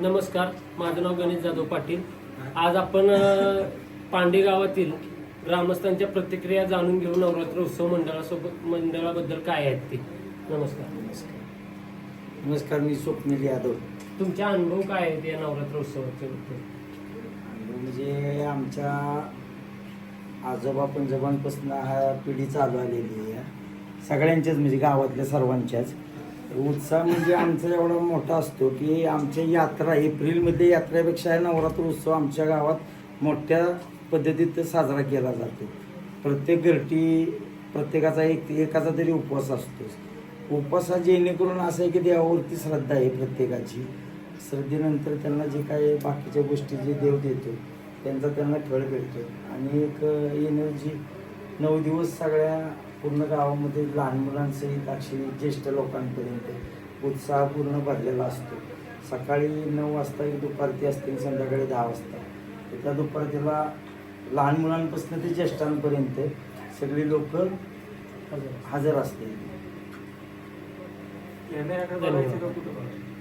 नमस्कार माझं नाव गणेश जाधव पाटील. आज आपण पांडे गावातील ग्रामस्थांच्या प्रतिक्रिया जाणून घेऊ नवरात्र उत्सव मंडळासोबत मंडळाबद्दल काय आहेत ते. नमस्कार. नमस्कार मी स्वप्नील यादव. तुमचे अनुभव काय आहेत या नवरात्र उत्सवाचे? म्हणजे आमच्या आजोबा पंजोबांपासून हा पिढी चालू आलेली आहे. सगळ्यांच्याच म्हणजे गावातल्या सर्वांच्याच. उत्साह म्हणजे आमचा एवढा मोठा असतो की आमच्या यात्रा एप्रिलमध्ये यात्रेपेक्षा नवरात्र उत्सव आमच्या गावात मोठ्या पद्धतीत साजरा केला जातो. प्रत्येक घरटी प्रत्येकाचा एक एकाचा तरी उपवास असतोच. उपवास हा जेणेकरून असं आहे की देवावरती श्रद्धा आहे प्रत्येकाची. श्रद्धेनंतर त्यांना जे काय बाकीच्या गोष्टी जे देव देतो त्यांचा त्यांना फळ भेटतो. आणि एक एनर्जी नऊ दिवस सगळ्या पूर्ण गावामध्ये लहान मुलांसहित अक्षी ज्येष्ठ लोकांपर्यंत उत्साह पूर्ण भरलेला असतो. सकाळी नऊ वाजता एक दुपारती असते आणि संध्याकाळी दहा वाजता. तर त्या दुपारतीला लहान मुलांपासून ते ज्येष्ठांपर्यंत सगळी लोक हजर असते धन्यवाद